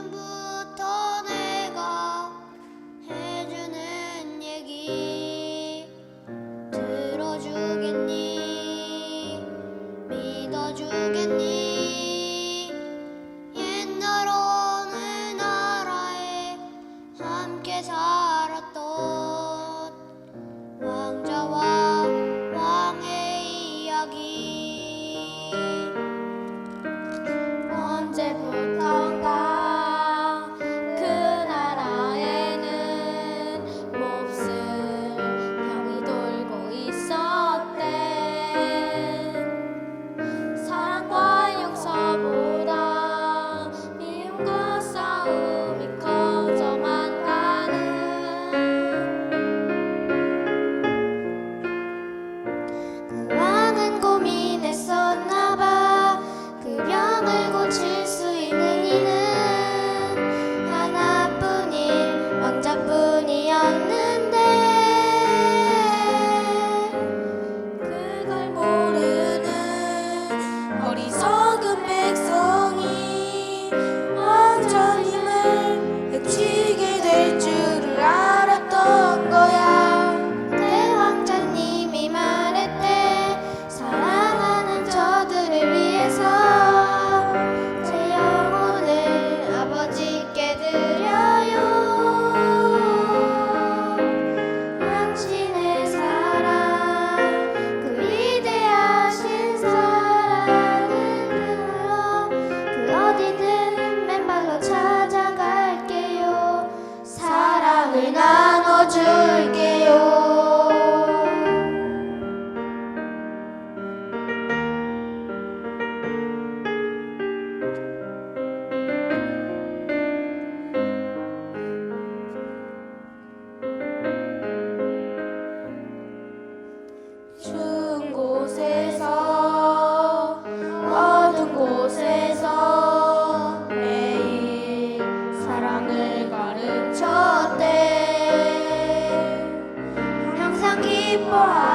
지금부터 내가 해주는 얘기 들어주겠니? 믿어주겠니? 옛날 어느 나라에 함께 살 Hadi 와.